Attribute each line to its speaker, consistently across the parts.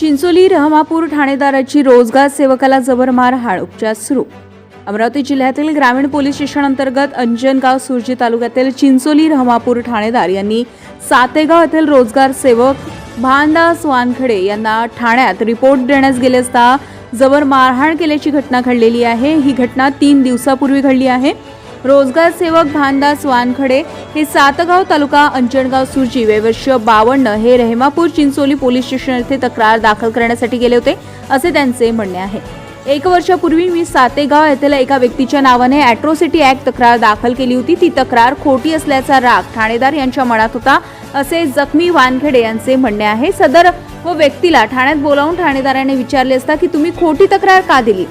Speaker 1: चिंचोली रहमापूर ठाणेदाराची रोजगार सेवकाला जबर मारहाण उपचार सुरू. अमरावती जिल्ह्यातील ग्रामीण पोलीस स्टेशन अंतर्गत अंजनगाव सुरजी तालुक्यातील चिंचोली रहमापूर ठाणेदार यांनी सातेगाव येथील रोजगार सेवक भानदास वानखडे यांना ठाण्यात रिपोर्ट देण्यास गेले असता जबर मारहाण केल्याची घटना घडलेली आहे. ही घटना तीन दिवसापूर्वी घडली आहे. रोजगार सेवक भानदास वानखडे हे सातगाव तालुका अंचणगाव सुरजी वैवर्ष बावन्न हे रेहमापूर चिंचोली पोलीस स्टेशन येथे तक्रार दाखल करण्यासाठी गेले होते असे त्यांचे म्हणणे आहे. एक वर्षापूर्वी मी सातेगाव येथील एका व्यक्तीच्या नावाने अॅट्रोसिटी ऍक्ट तक्रार दाखल केली होती. ती तक्रार खोटी असल्याचा राग ठाणेदार यांच्या मनात होता असे जखमी वानखेडे यांचे म्हणणे आहे. सदर व व्यक्तीला ठाण्यात बोलावून ठाणेदाराने विचारले असता की तुम्ही खोटी तक्रार का दिली?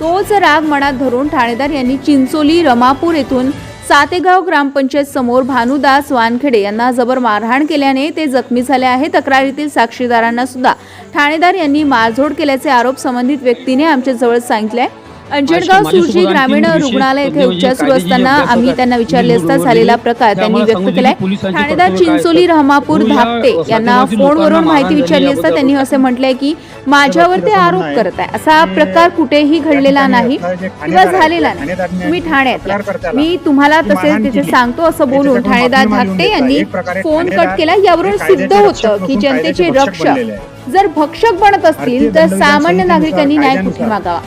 Speaker 1: तोच राग मनात धरून ठाणेदार यांनी चिंचोली रमापूर येथून सातेगाव ग्रामपंचायत समोर भानुदास वानखेडे यांना जबर मारहाण केल्याने ते जखमी झाले आहे तक्रारीतील साक्षीदारांना सुद्धा ठाणेदार यांनी मारझोड केल्याचे आरोप संबंधित व्यक्तीने आमच्या जवळ सांगितले
Speaker 2: माझ्यासोबत
Speaker 1: सुरजी ग्रामीण रुग्णालय येथे
Speaker 2: तज्ञ
Speaker 1: उपचार सुरू असताना आम्ही. त्यांना विचारले असता झालेला. प्रकार त्यांनी व्यक्त केलाय. ठाणेदार चिंचोली. रहमापूर धाकटे यांना फोनवरून माहिती विचारली असता त्यांनी असे म्हटलंय की माझ्यावर ते आरोप करत आहे असा प्रकार कुठेही घडलेला नाही. किंवा झालेला नाही. तुम्ही ठाण्यात मी तुम्हाला तसे तिथे सांगतो असं बोलून ठाणेदार धाकटे यांनी फोन कट केला. यावरून सिद्ध होतं की जनतेचे रक्षक जर भक्षक बनत असतील तर सामान्य नागरिकांनी न्याय कुठे मागावा?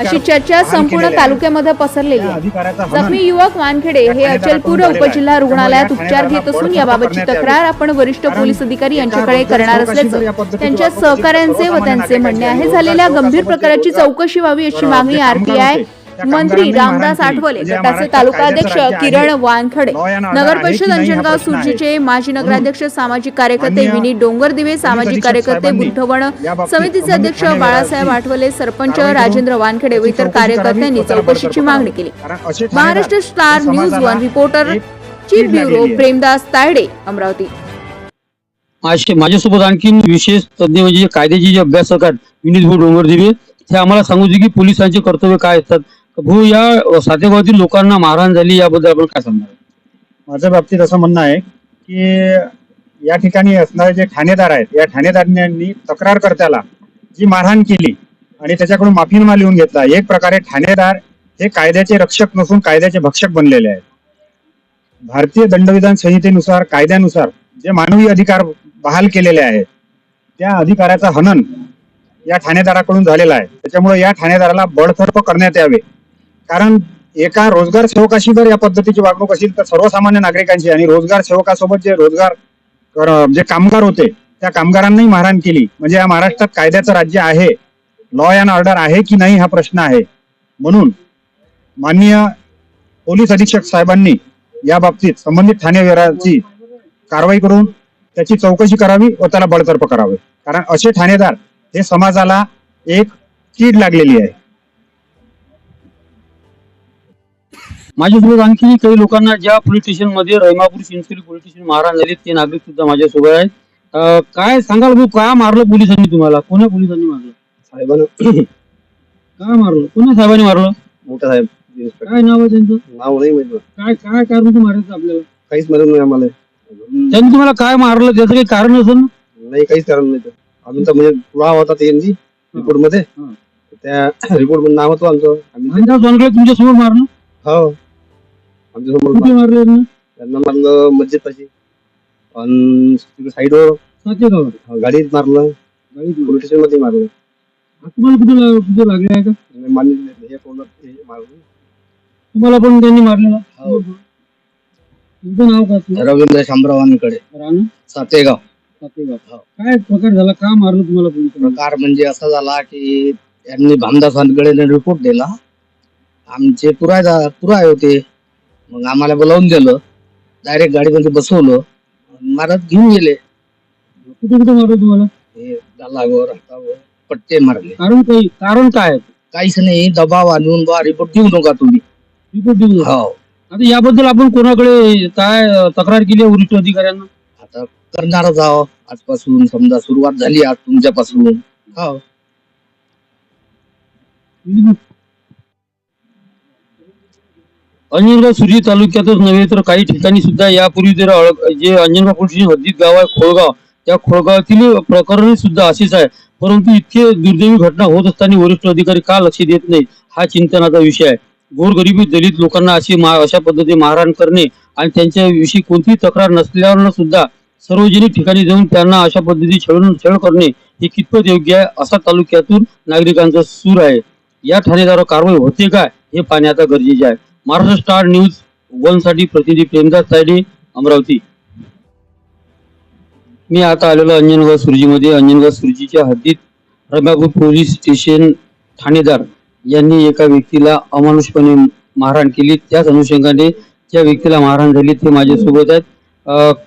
Speaker 1: अशी चर्चा संपूर्ण तालुक्यामध्ये पसरलेली आहे. जखमी युवक वानखेडे हे अचलपूर उपजिल्हा रुग्णालयात उपचार घेत असून याबाबतची तक्रार आपण वरिष्ठ पोलीस अधिकारी यांच्याकडे करणार असल्याचं त्यांच्या सहकाऱ्यांचे व त्यांचे म्हणणे आहे. झालेल्या गंभीर प्रकाराची चौकशी व्हावी अशी मागणी आरपीआय मंत्री रामदास आठवले गटाचे तालुकाध्यक्ष किरण वानखडे नगर परिषद अंजनगाव सुरजीचे माजी नगराध्यक्ष सामाजिक कार्यकर्ते विनीत डोंगरदिवे सामाजिक कार्यकर्ते बुद्धवण समितीचे अध्यक्ष बाळासाहेब आठवले सरपंच राजेंद्र वानखेडे व इतर कार्यकर्त्यांनी चौकशीची मागणी केली. Maharashtra star news one reporter chief bureau Premdas Tayde Amravati.
Speaker 2: माझ्या- माझ्यासोबत आणखी विशेष तज्ञ म्हणजे कायद्याचे जे अभ्यासक आहेत विनीत भाऊ डोंगरदिवे ते आम्हाला सांगू दे की पोलिसांचे कर्तव्य काय असतात भाऊ या सातेगावातील लोकांना मारहाण झाली याबद्दल आपण काय सांगणार?
Speaker 3: माझ्या बाबतीत असं म्हणणं आहे की या ठिकाणी असणारे जे ठाणेदार आहेत या ठाणेदारांनी तक्रारकर्त्याला जी मारहाण केली आणि त्याच्याकडून माफीनामा लिहून घेतला एक प्रकारे ठाणेदार हे कायद्याचे रक्षक नसून कायद्याचे भक्षक बनलेले आहेत. भारतीय दंडविधान संहितेनुसार कायद्यानुसार जे मानवी अधिकार बहाल केलेले आहेत त्या अधिकाराचा हनन या ठाणेदाराकडून झालेला आहे. त्याच्यामुळे या ठाणेदाराला बडतर्फ करण्यात यावे. कारण एका रोजगार सेवकाशी जर या पद्धतीची वागणूक असेल तर सर्वसामान्य नागरिकांची आणि रोजगार सेवकासोबत जे रोजगार जे कामगार होते त्या कामगारांनाही मारहाण केली. म्हणजे या महाराष्ट्रात कायद्याचं राज्य आहे लॉ अँड ऑर्डर आहे की नाही हा प्रश्न आहे. म्हणून माननीय पोलीस अधीक्षक साहेबांनी या बाबतीत संबंधित ठाणेदाराची कारवाई करून त्याची चौकशी करावी व त्याला बडतर्फ करावे. कारण असे ठाणेदार हे समाजाला एक कीड लागलेली आहे.
Speaker 2: माझ्यासोबत आणखी काही लोकांना ज्या पोलीस स्टेशनमध्ये रहिमापूर चिंचोली पोलीस स्टेशन मारहाण झाली ते नागरिक सुद्धा माझ्यासोबत आहेत. काय सांगाल भाऊ काय मारलं पोलिसांनी तुम्हाला? कोण्या पोलिसांनी मारलं?
Speaker 4: साहेबांना
Speaker 2: काय मारलं? कोण्या साहेबांनी मारलं?
Speaker 4: मोठा साहेब
Speaker 2: काय नाव आहे त्यांचं?
Speaker 4: नाव नाही माहीत.
Speaker 2: काय काय कारण मारायचं आपल्याला?
Speaker 4: काहीच मदत नाही आम्हाला.
Speaker 2: त्यांनी तुम्हाला काय मारलं? त्याचं काही कारण असेल
Speaker 4: नाही काहीच कारण नाही. तर. आम्ही तर म्हणजे पुरावा होता ते
Speaker 2: रिपोर्टमध्ये.
Speaker 4: त्या रिपोर्टमध्ये नाव होतं आमचं. आम्ही ते-
Speaker 2: भांडा सोनकडे तुमच्यासमोर मारलं?
Speaker 4: हो.
Speaker 2: कुठे मारलं त्यांना?
Speaker 4: त्यांना मारलं मस्जिद पाशी आणि तिकडे साईडवर
Speaker 2: सातेगावात
Speaker 4: गाडीत मारलं.
Speaker 2: गाडीत
Speaker 4: पोलीस स्टेशनमध्ये मारलं
Speaker 2: तुम्हाला कुठे कुठे लागले आहे का?
Speaker 4: आणि मान्य नाही. हे कोणाला हे मारलं
Speaker 2: तुम्हाला पण त्यांनी मारलेला
Speaker 4: हो.
Speaker 2: तुमचं नाव काय?
Speaker 4: रवींद्र शामरावांकडे.
Speaker 2: राणा?
Speaker 4: सातेगाव.
Speaker 2: सातेगाव. काय प्रकार झाला? का मारलं तुम्हाला पोलिसांनी
Speaker 4: प्रकार म्हणजे असा झाला की यांनी भामदासांकडे रिपोर्ट दिला. आमचे पुराय पुराय होते. मग आम्हाला बोलावून दिलं. डायरेक्ट गाडीमध्ये बसवलं. मारत घेऊन गेले.
Speaker 2: कुठे कुठे मारलं तुम्हाला?
Speaker 4: हे गालावर हातावर पट्टे मारले.
Speaker 2: कारण काही कारण काय?
Speaker 4: काहीच नाही. दबाव आणून बा रिपोर्ट देऊ नका तुम्ही.
Speaker 2: रिपोर्ट देऊ नका.
Speaker 4: हो.
Speaker 2: आता याबद्दल आपण कोणाकडे काय अं, तक्रार केली आहे वरिष्ठ अधिकाऱ्यांना?
Speaker 4: आता करणारच आहो. आजपासून समजा सुरुवात झाली आज तुमच्यापासून. हो.
Speaker 2: अंजनगाव सुरजी तालुक्यातच नव्हे तर काही ठिकाणी सुद्धा यापूर्वी जर जे अंजनगाव पोलीस हद्दीत गाव आहे खोळगाव. त्या खोळगावातील प्रकरण सुद्धा असेच आहे. परंतु इतके दुर्दैवी घटना होत असताना वरिष्ठ अधिकारी का लक्ष देत नाही हा चिंतनाचा विषय आहे. गोरगरिबी दलित लोकांना अशी मा- अशा पद्धतीने मारहाण करणे आणि त्यांच्याविषयी कोणतीही तक्रार नसल्यावर सुद्धा सार्वजनिक ठिकाणी जाऊन त्यांना अशा पद्धतीने छळ छळ करणे हे कितपत योग्य आहे असा तालुक्यातून नागरिकांचा सूर आहे. या ठाणेदारावर कारवाई होते काय हे पाहणे आता गरजेचे आहे. महाराष्ट्र स्टार न्यूज वनसाठी प्रतिनिधी प्रेमदास तायडे अमरावती. मी आता आलेलो अंजनगाव सुरजीमध्ये. अंजनगाव सुरजीच्या हद्दीत रमापूर पोलीस स्टेशन ठाणेदार यांनी एका व्यक्तीला अमानुषपणे मारहाण केली. त्याच अनुषंगाने ज्या व्यक्तीला मारहाण झाली. ते माझ्यासोबत आहेत.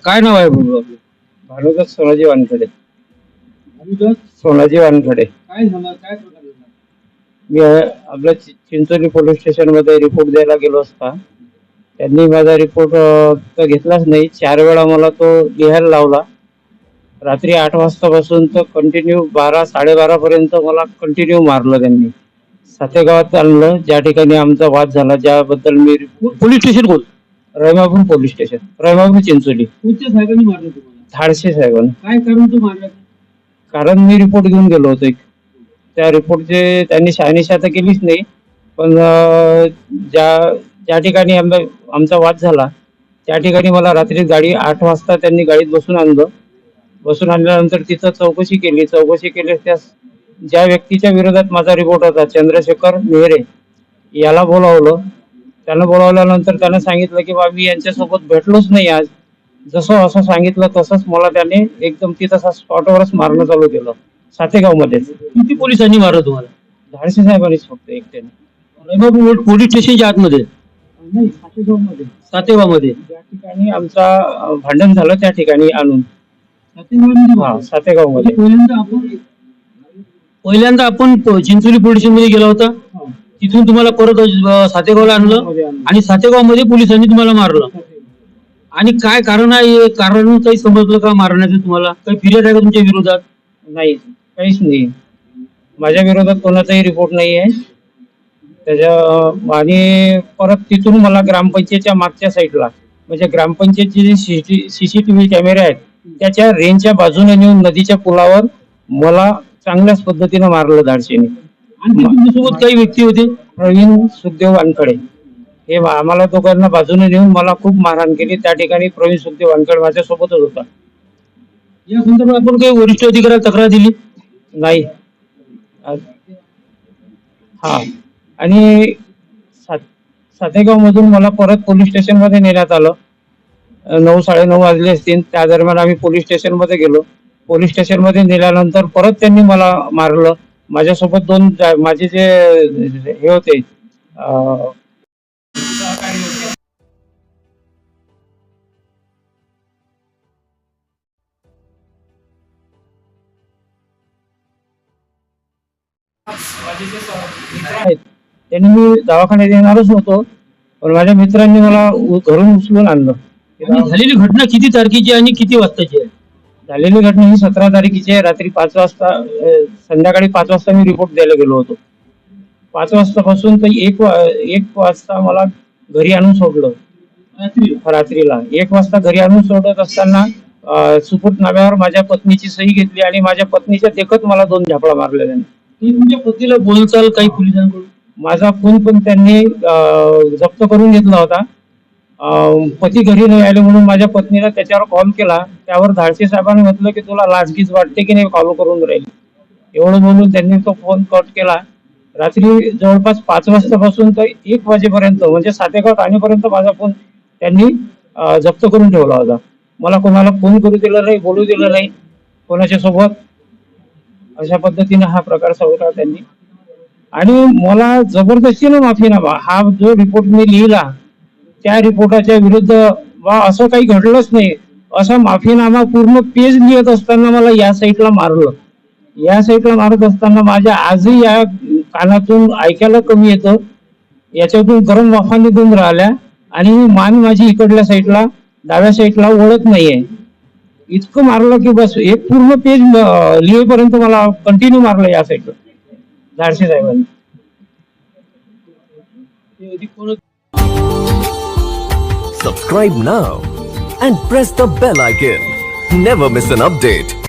Speaker 2: काय नाव आहे?
Speaker 5: भानुदास सोनाजी वानखडे. सोनाजी वानखडे.
Speaker 2: काय झालं? काय?
Speaker 5: मी आपल्या चिंचोली पोलीस स्टेशनमध्ये रिपोर्ट द्यायला गेलो असता. त्यांनी माझा रिपोर्ट तर घेतलाच नाही. चार वेळा मला तो लिहायला लावला. रात्री आठ वाजतापासून तर कंटिन्यू बारा साडेबारा पर्यंत मला कंटिन्यू मारलं त्यांनी. सातेगावात आणलं ज्या ठिकाणी आमचा वाद झाला ज्याबद्दल मी
Speaker 2: पोलीस स्टेशन कोण?
Speaker 5: Rahimapur police station. रहिमापूर चिंचोली.
Speaker 2: कोणत्या साहेबांनी मारलं तुम्हाला?
Speaker 5: साहेबांनी.
Speaker 2: काय कारण तो मारला?
Speaker 5: कारण मी रिपोर्ट घेऊन गेलो होतो एक. त्या रिपोर्टचे त्यांनी शहानिशा तर केलीच नाही. पण ज्या ज्या ठिकाणी आमचा आमचा वाद झाला त्या ठिकाणी मला रात्री गाडी आठ वाजता त्यांनी गाडीत बसून आणलं. बसून आणल्यानंतर तिथं चौकशी केली. चौकशी केली त्या ज्या व्यक्तीच्या विरोधात माझा रिपोर्ट होता चंद्रशेखर मेहरे याला बोलावलं. त्यानं बोलावल्यानंतर त्यानं सांगितलं की बा मी यांच्यासोबत भेटलोच नाही आज. जसं असं सांगितलं तसंच मला त्याने एकदम तिथं स्पॉटवरच मारणं चालू केलं. सातेगाव मध्येच
Speaker 2: किती पोलिसांनी मारलं तुम्हाला?
Speaker 5: धाडसे साहेबांनीच फक्त एकट्याने.
Speaker 2: रहिमापूर पोलीस स्टेशनच्या आतमध्ये?
Speaker 5: नाही
Speaker 2: सातेगावमध्ये
Speaker 5: ज्या ठिकाणी आमचा भांडण झालं त्या ठिकाणी आणून. हा सातेगावमध्ये
Speaker 2: पहिल्यांदा आपण पहिल्यांदा आपण प- चिंचोली पोलीस स्टेशनमध्ये गेला होता. तिथून तुम्हाला परत सातेगावला आणलं. आणि सातेगावमध्ये पोलिसांनी तुम्हाला मारलं. आणि काय कारण आहे? हे? कारण काही समजलं का मारण्याचं तुम्हाला? काही फिर्याद आहे का तुमच्या विरोधात?
Speaker 5: नाही. काहीच नाही. माझ्या विरोधात कोणाचाही रिपोर्ट नाही आहे. त्याच्या आणि परत तिथून मला ग्रामपंचायतच्या मागच्या साईडला म्हणजे ग्रामपंचायतचे जे सीसीटीव्ही कॅमेरे आहेत त्याच्या रेंजच्या बाजूने नेऊन नदीच्या पुलावर मला चांगल्याच पद्धतीने मारलं धाडशीने
Speaker 2: आणि तुमच्यासोबत काही व्यक्ती होते?
Speaker 5: प्रवीण सुखदेव वानकडे हे आम्हाला दोघांना बाजूने नेऊन मला खूप मारहाण केली. त्या ठिकाणी प्रवीण सुखदेव वानकडे माझ्या सोबतच होता.
Speaker 2: या संदर्भात आपण काही वरिष्ठ अधिकाऱ्याला तक्रार दिली?
Speaker 5: नाही. हा. आणि सातेगाव मधून मला परत पोलीस स्टेशनमध्ये नेण्यात आलं. नऊ साडे नऊ वाजले असतील. त्या दरम्यान आम्ही पोलीस स्टेशनमध्ये गेलो. पोलीस स्टेशनमध्ये नेल्यानंतर परत त्यांनी मला मारलं. माझ्यासोबत दोन माझे जे हे होते आहेत. त्यांनी मी दवाखान्यात येणारच होतो पण माझ्या मित्रांनी मला घरून उचलून आणलं.
Speaker 2: आणि झालेली घटना किती तारखेची आणि किती वाजताची आहे?
Speaker 5: झालेली घटना ही सतरा तारखेची आहे. रात्री पाच वाजता संध्याकाळी पाच वाजता मी रिपोर्ट द्यायला गेलो होतो. पाच वाजतापासून तर एक एक वाजता मला घरी आणून सोडलं.
Speaker 2: रात्री?
Speaker 5: रात्रीला. एक वाजता घरी आणून सोडत असताना अ, सुपूर्तनाम्यावर माझ्या पत्नीची सही घेतली आणि माझ्या पत्नीच्या देखत मला दोन झापडा मारल्या त्यांनी.
Speaker 2: तुम्ही तुमच्या पतीला बोलचाल काही पोलिसांकडून?
Speaker 5: माझा फोन पण त्यांनी जप्त करून घेतला होता. पती घरी नाही आले म्हणून माझ्या पत्नीला त्याच्यावर कॉल केला. त्यावर धाडसे साहेबांनी म्हटलं की तुला लाजगीच वाटते की नाही कॉल करून राहील. एवढं म्हणून त्यांनी तो फोन कट केला. रात्री जवळपास पाच वाजतापासून तर एक वाजेपर्यंत म्हणजे सातेगावात आणेपर्यंत माझा फोन त्यांनी जप्त करून ठेवला होता. मला कोणाला फोन करू दिला नाही बोलू दिलं नाही. कोणाच्या सोबत अशा पद्धतीने हा प्रकार सावरला त्यांनी. आणि मला जबरदस्तीनं माफीनामा हा जो रिपोर्ट मी लिहिला त्या रिपोर्टाच्या विरुद्ध वा असं काही घडलंच नाही असा माफीनामा पूर्ण पेज लिहित असताना मला या साईटला मारलं. या साईटला मारत असताना माझ्या आजही या कानातून ऐकायला कमी येतं. याच्यातून गरम वाफा निघून राहिल्या आणि मान माझी इकडल्या साईडला डाव्या साईडला ओळख नाहीये. इतकं मारलं की बस एक पूर्ण पेज लिहेपर्यंत मला कंटिन्यू मारलं या साईडला झाडशी साहेबांनी
Speaker 2: ते अधिक कोण
Speaker 6: Subscribe now and press the bell icon. Never miss an update.